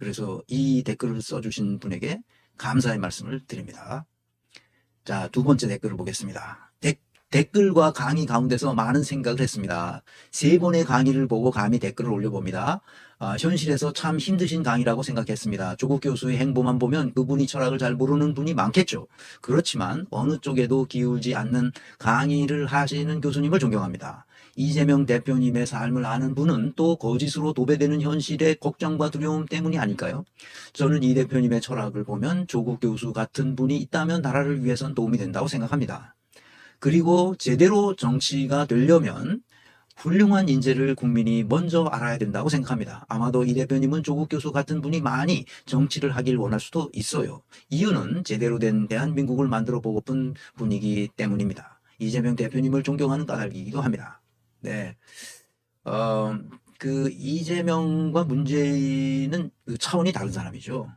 그래서 이 댓글을 써주신 분에게 감사의 말씀을 드립니다. 자, 두 번째 댓글을 보겠습니다. 댓- 댓글과 강의 가운데서 많은 생각을 했습니다. 세 번의 강의를 보고 감히 댓글을 올려봅니다. 아, 현실에서 참 힘드신 강의라고 생각했습니다. 조국 교수의 행보만 보면 그분이 철학을 잘 모르는 분이 많겠죠. 그렇지만 어느 쪽에도 기울지 않는 강의를 하시는 교수님을 존경합니다. 이재명 대표님의 삶을 아는 분은 또 거짓으로 도배되는 현실의 걱정과 두려움 때문이 아닐까요? 저는 이 대표님의 철학을 보면 조국 교수 같은 분이 있다면 나라를 위해선 도움이 된다고 생각합니다. 그리고 제대로 정치가 되려면 훌륭한 인재를 국민이 먼저 알아야 된다고 생각합니다. 아마도 이 대표님은 조국 교수 같은 분이 많이 정치를 하길 원할 수도 있어요. 이유는 제대로 된 대한민국을 만들어 보고픈 분이기 때문입니다. 이재명 대표님을 존경하는 까닭이기도 합니다. 네. 어, 그 이재명과 문재인은 그 차원이 다른 사람이죠.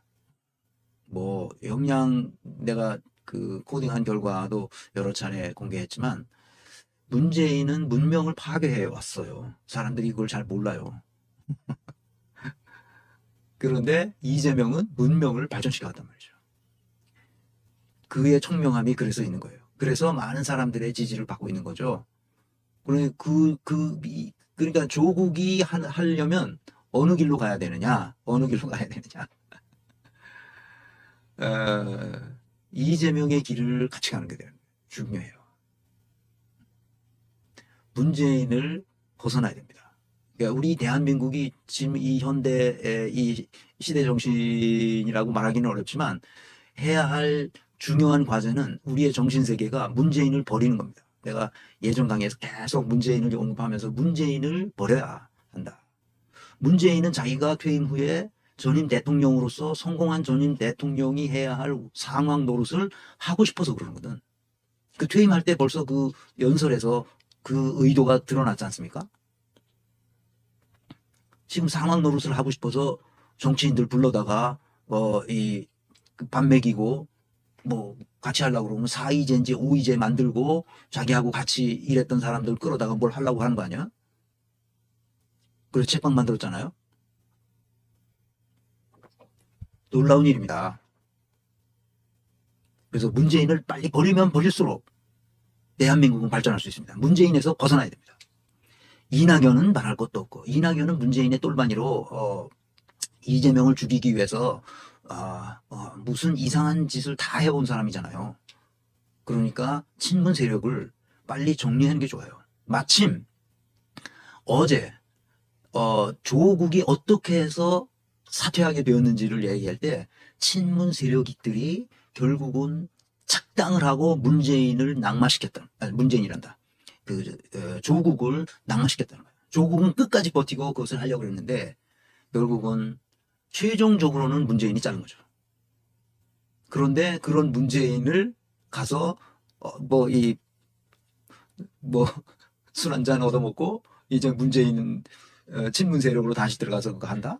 뭐 역량 내가 그 코딩한 결과도 여러 차례 공개했지만 문재인은 문명을 파괴해 왔어요. 사람들이 그걸 잘 몰라요. 그런데 이재명은 문명을 발전시켜 왔단 말이죠. 그의 총명함이 그래서 있는 거예요. 그래서 많은 사람들의 지지를 받고 있는 거죠. 그러니 그, 그, 이- 그러니까 조국이 하, 하려면 어느 길로 가야 되느냐, 어느 길로 가야 되느냐. 어, 이재명의 길을 같이 가는 게. 중요해요. 문재인을 벗어나야 됩니다. 그러니까 우리 대한민국이 지금 이 현대의 이 시대 정신이라고 말하기는 어렵지만 해야 할 중요한 과제는 우리의 정신 세계가 문재인을 버리는 겁니다. 내가 예전 강의에서 계속 문재인을 언급하면서 문재인을 버려야 한다. 문재인은 자기가 퇴임 후에 전임 대통령으로서 성공한 전임 대통령이 해야 할 상황 노릇을 하고 싶어서 그러거든. 그 퇴임할 때 벌써 그 연설에서 그 의도가 드러났지 않습니까? 지금 상황 노릇을 하고 싶어서 정치인들 불러다가 뭐이밥 먹이고 뭐 같이 하려고 그러면 사이제인지 오이제 만들고 자기하고 같이 일했던 사람들 끌어다가 뭘 하려고 하는 거 아니야? 그래서 책방 만들었잖아요. 놀라운 일입니다. 그래서 문재인을 빨리 버리면 버릴수록 대한민국은 발전할 수 있습니다. 문재인에서 벗어나야 됩니다. 이낙연은 말할 것도 없고 이낙연은 문재인의 똘마니로 어, 이재명을 죽이기 위해서 아, 어, 무슨 이상한 짓을 다 해온 사람이잖아요. 그러니까 친문 세력을 빨리 정리하는 게 좋아요. 마침 어제 어, 조국이 어떻게 해서 사퇴하게 되었는지를 얘기할 때 친문 세력들이 결국은 착당을 하고 문재인을 낙마시켰다. 아니, 문재인이란다. 그 어, 조국을 낙마시켰다는 거예요. 조국은 끝까지 버티고 그것을 하려고 했는데 결국은 최종적으로는 문재인이 자른 거죠. 그런데 그런 문재인을 가서 어, 뭐이 뭐 술 한잔 얻어먹고 이제 문재인 어, 친문 세력으로 다시 들어가서 그거 한다?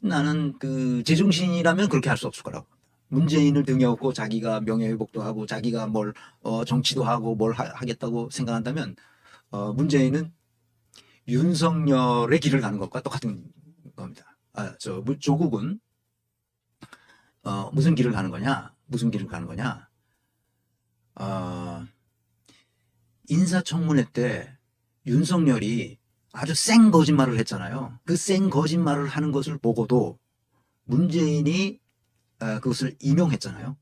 나는 그 제정신이라면 그렇게 할 수 없을 거라고. 문재인을 등에 업고 자기가 명예회복도 하고 자기가 뭘 어, 정치도 하고 뭘 하, 겠다고 생각한다면 어, 문재인은 윤석열의 길을 가는 것과 똑같은. 아, 저 무- 조국은 어, 무슨 길을 가는 거냐? 무슨 길을 가는 거냐? 어, 인사청문회 때 윤석열이 아주 생 거짓말을 했잖아요. 그생 거짓말을 하는 것을 보고도 문재인이 어, 그것을 인용했잖아요.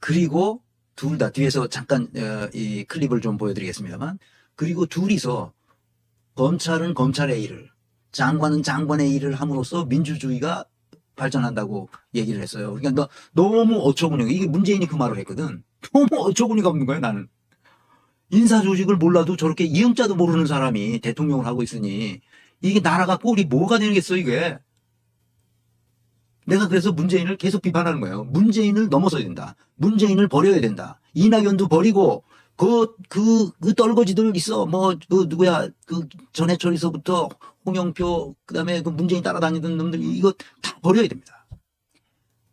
그리고 둘 다 뒤에서 잠깐 어, 이 클립을 좀 보여드리겠습니다만 그리고 둘이서 검찰은 검찰의 일을 장관은 장관의 일을 함으로써 민주주의가 발전한다고 얘기를 했어요. 그러니까 너, 너무 어처구니가 이게 문재인이 그 말을 했거든. 너무 어처구니가 없는 거예요 나는. 인사 조직을 몰라도 저렇게 이음자도 모르는 사람이 대통령을 하고 있으니 이게 나라가 꼴이 뭐가 되겠어 이게. 내가 그래서 문재인을 계속 비판하는 거예요. 문재인을 넘어서야 된다. 문재인을 버려야 된다. 이낙연도 버리고 그, 그, 그 떨거지들 있어. 뭐, 그, 누구야. 그 전해철에서부터 홍영표, 그 다음에 그 문재인 따라다니던 놈들, 이거 다 버려야 됩니다.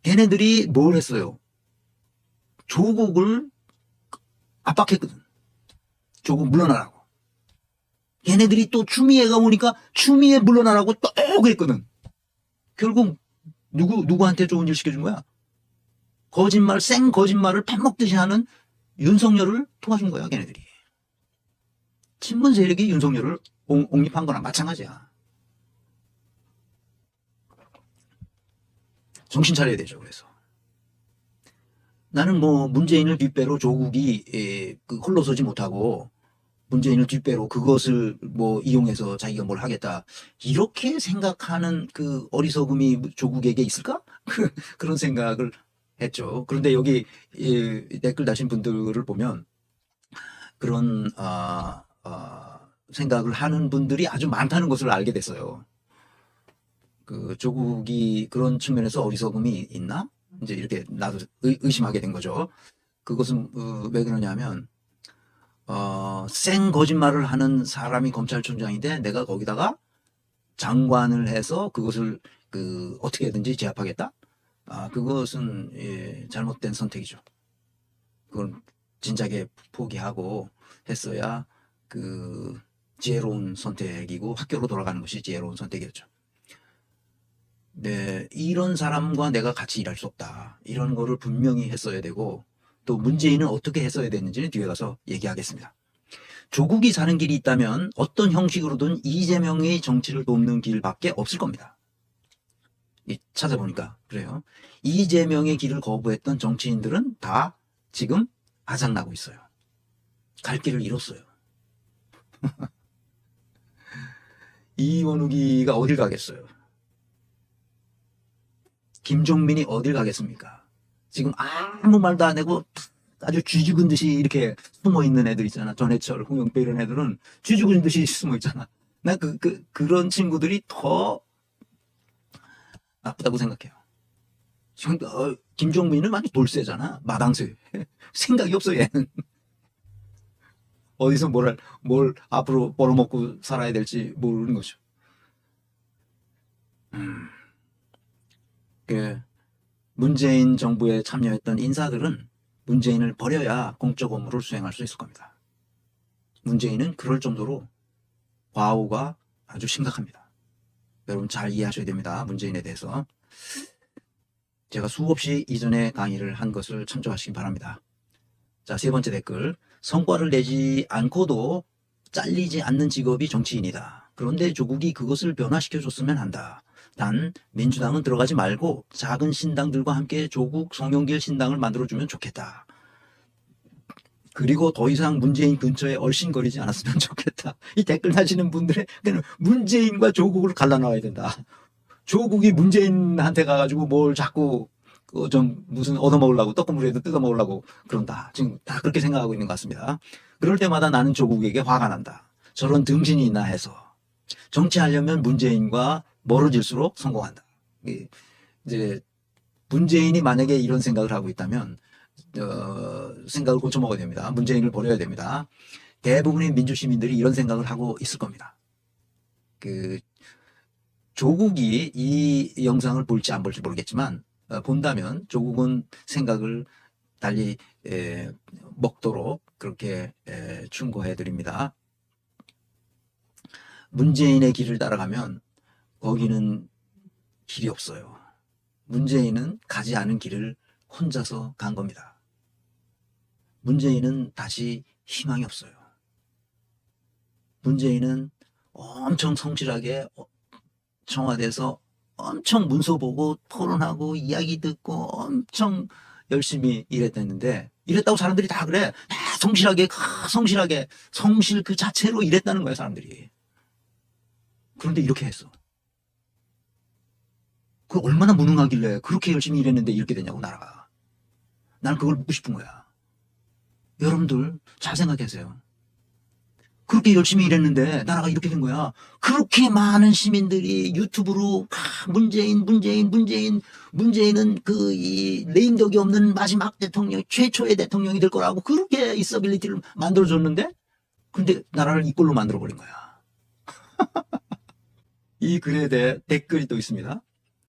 걔네들이 뭘 했어요? 조국을 압박했거든. 조국 물러나라고. 걔네들이 또 추미애가 오니까 추미애 물러나라고 또 그랬거든. 결국 누구 누구한테 좋은 일 시켜준 거야? 거짓말 생 거짓말을 밥 먹듯이 하는 윤석열을 도와준 거야 걔네들이. 친문 세력이 윤석열을 옹- 옹립한 거랑 마찬가지야. 정신 차려야 되죠. 그래서 나는 뭐 문재인을 뒷배로 조국이 에, 그 홀로 서지 못하고 문재인을 뒷배로 그것을 뭐 이용해서 자기가 뭘 하겠다 이렇게 생각하는 그 어리석음이 조국에게 있을까? 그- 그런 생각을 했죠. 그런데 여기 이 댓글 다신 분들을 보면 그런 아, 아, 생각을 하는 분들이 아주 많다는 것을 알게 됐어요. 그 조국이 그런 측면에서 어리석음이 있나? 이제 이렇게 나도 의, 의심하게 된 거죠. 그것은 어, 왜 그러냐면 어, 생 거짓말을 하는 사람이 검찰총장인데 내가 거기다가 장관을 해서 그것을 그 어떻게든지 제압하겠다? 아, 그것은 예, 잘못된 선택이죠. 그건 진작에 포기하고 했어야 그 지혜로운 선택이고 학교로 돌아가는 것이 지혜로운 선택이었죠. 네, 이런 사람과 내가 같이 일할 수 없다. 이런 거를 분명히 했어야 되고 또 문재인은 어떻게 했어야 됐는지는 뒤에 가서 얘기하겠습니다. 조국이 사는 길이 있다면 어떤 형식으로든 이재명의 정치를 돕는 길밖에 없을 겁니다. 이 찾아보니까 그래요. 이재명의 길을 거부했던 정치인들은 다 지금 아작나고 있어요. 갈 길을 잃었어요. 이원욱이가 어딜 가겠어요? 김종민이 어딜 가겠습니까? 지금 아무 말도 안 하고 아주 쥐 죽은 듯이 이렇게 숨어 있는 애들 있잖아. 전해철, 홍영표 이런 애들은 쥐 죽은 듯이 숨어 있잖아. 나 그, 그, 그런 친구들이 더 나쁘다고 생각해요. 지금, 어, 김종민은 완전 돌쇠잖아. 마당쇠. 생각이 없어, 얘는. 어디서 뭘, 할- 뭘 앞으로 벌어먹고 살아야 될지 모르는 거죠. 음. 그, 문재인 정부에 참여했던 인사들은 문재인을 버려야 공적 업무를 수행할 수 있을 겁니다. 문재인은 그럴 정도로 과오가 아주 심각합니다. 여러분 잘 이해하셔야 됩니다. 문재인에 대해서. 제가 수없이 이전에 강의를 한 것을 참조하시기 바랍니다. 자, 세 번째 댓글. 성과를 내지 않고도 잘리지 않는 직업이 정치인이다. 그런데 조국이 그것을 변화시켜 줬으면 한다. 단 민주당은 들어가지 말고 작은 신당들과 함께 조국 송영길 신당을 만들어주면 좋겠다. 그리고 더 이상 문재인 근처에 얼씬거리지 않았으면 좋겠다. 이 댓글 다시는 분들의 그냥 문재인과 조국을 갈라놔야 된다. 조국이 문재인한테 가가지고 뭘 자꾸 그좀 무슨 얻어먹으려고 떡고물에도 뜯어먹으려고 그런다. 지금 다 그렇게 생각하고 있는 것 같습니다. 그럴 때마다 나는 조국에게 화가 난다. 저런 등신이 있나 해서 정치하려면 문재인과 멀어질수록 성공한다. 이제 문재인이 만약에 이런 생각을 하고 있다면 어, 생각을 고쳐 먹어야 됩니다. 문재인을 버려야 됩니다. 대부분의 민주 시민들이 이런 생각을 하고 있을 겁니다. 그 조국이 이 영상을 볼지 안 볼지 모르겠지만 어, 본다면 조국은 생각을 달리 에, 먹도록 그렇게 에, 충고해 드립니다. 문재인의 길을 따라가면 거기는 길이 없어요. 문재인은 가지 않은 길을 혼자서 간 겁니다. 문재인은 다시 희망이 없어요. 문재인은 엄청 성실하게 어, 청와대에서 엄청 문서 보고 토론하고 이야기 듣고 엄청 열심히 일했다는데 이랬다고 사람들이 다 그래. 다 성실하게 아, 성실하게 성실 그 자체로 일했다는 거야 사람들이. 그런데 이렇게 했어. 그 얼마나 무능하길래 그렇게 열심히 일했는데 이렇게 되냐고 나라가. 나는 그걸 묻고 싶은 거야. 여러분들 잘 생각하세요. 그렇게 열심히 일했는데 나라가 이렇게 된 거야. 그렇게 많은 시민들이 유튜브로 아, 문재인, 문재인, 문재인, 문재인은 그 이 레임덕이 없는 마지막 대통령, 최초의 대통령이 될 거라고 그렇게 있어빌리티를 만들어줬는데, 근데 나라를 이꼴로 만들어버린 거야. 이 글에 대해 댓글이 또 있습니다.